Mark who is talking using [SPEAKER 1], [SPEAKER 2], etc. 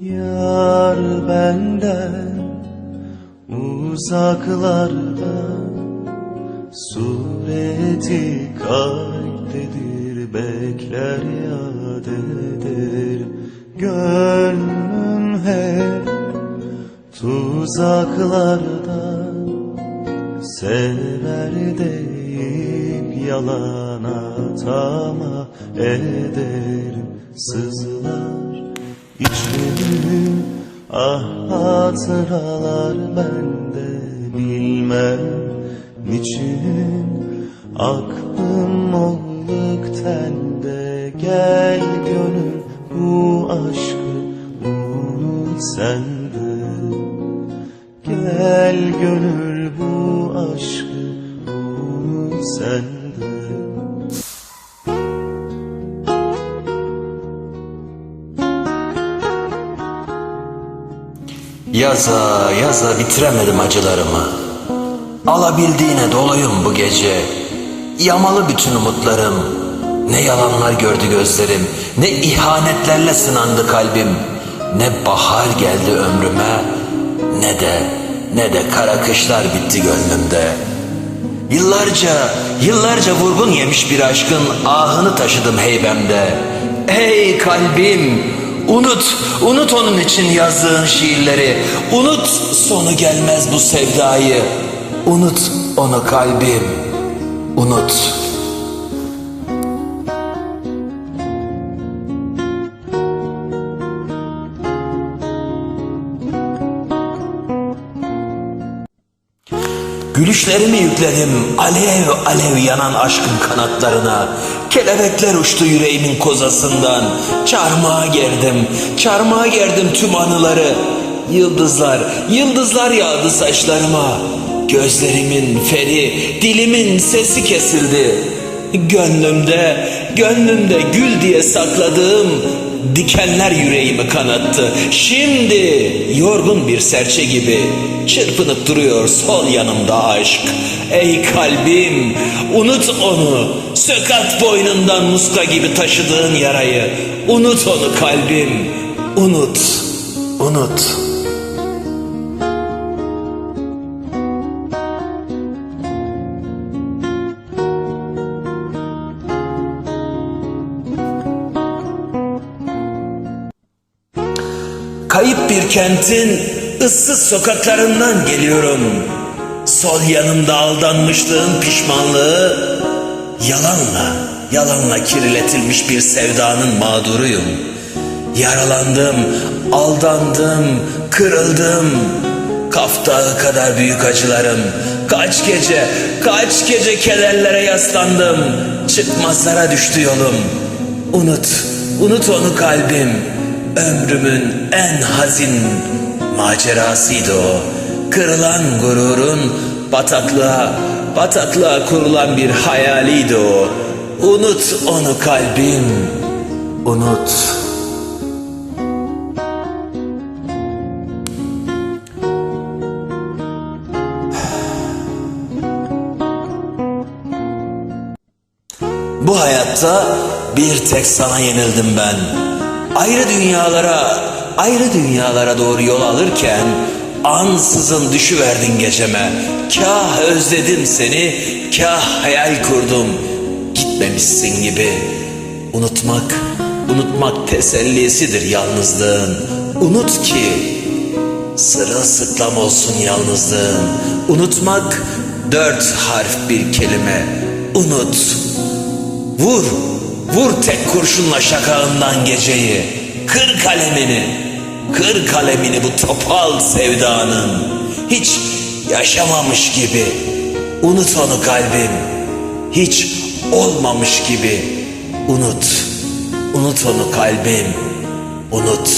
[SPEAKER 1] Yar benden uzaklarda Sureti kalptedir bekler yad eder Gönlüm hep tuzaklarda Sever deyip yalana tamah ederim. Sızlar içim ah hatıralar bende bilmem niçin. Aklım olduk tende gel gönül bu aşkı unut sende Gel gönül bu aşkı unut sende
[SPEAKER 2] Yaza yaza bitiremedim acılarımı. Alabildiğine doluyum bu gece. Yamalı bütün umutlarım. Ne yalanlar gördü gözlerim. Ne ihanetlerle sınandı kalbim. Ne bahar geldi ömrüme. Ne de ne de kara kışlar bitti gönlümde. Yıllarca, yıllarca vurgun yemiş bir aşkın ahını taşıdım heybemde. Ey kalbim, unut, unut onun için yazdığın şiirleri. Unut sonu gelmez bu sevdayı. Unut onu kalbim, unut. Gülüşlerimi yükledim alev alev yanan aşkın kanatlarına. Kelebekler uçtu yüreğimin kozasından. Çarmıha gerdim, çarmıha gerdim tüm anıları. Yıldızlar, yıldızlar yağdı saçlarıma. Gözlerimin feri, dilimin sesi kesildi. Gönlümde, gönlümde gül diye sakladığım dikenler yüreğimi kanattı. Şimdi yorgun bir serçe gibi çırpınıp duruyor sol yanımda aşk. Ey kalbim unut onu. Sökat boynundan muska gibi taşıdığın yarayı. Unut onu kalbim. Unut. Unut. Kayıp bir kentin ıssız sokaklarından geliyorum. Sol yanımda aldanmışlığın pişmanlığı, yalanla, yalanla kirletilmiş bir sevdanın mağduruyum. Yaralandım, aldandım, kırıldım. Kaftağı kadar büyük acılarım. Kaç gece, kaç gece kederlere yaslandım. Çıkmazlara düştü yolum. Unut, unut onu kalbim. Ömrümün en hazin macerasıydı o. Kırılan gururun bataklığa, bataklığa kurulan bir hayaliydi o. Unut onu kalbim, unut. Bu hayatta bir tek sana yenildim ben. Ayrı dünyalara, ayrı dünyalara doğru yol alırken ansızın düşüverdin geceme. Kah özledim seni, kah hayal kurdum. Gitmemişsin gibi. Unutmak, unutmak tesellisidir yalnızlığın. Unut ki sırılsıklam olsun yalnızlığın. Unutmak dört harf bir kelime. Unut. Vur, vur tek kurşunla şakağından geceyi. Kır kalemini, kır kalemini bu topal sevdanın. Hiç yaşamamış gibi. Unut onu kalbim. Hiç olmamış gibi. Unut, unut onu kalbim. Unut.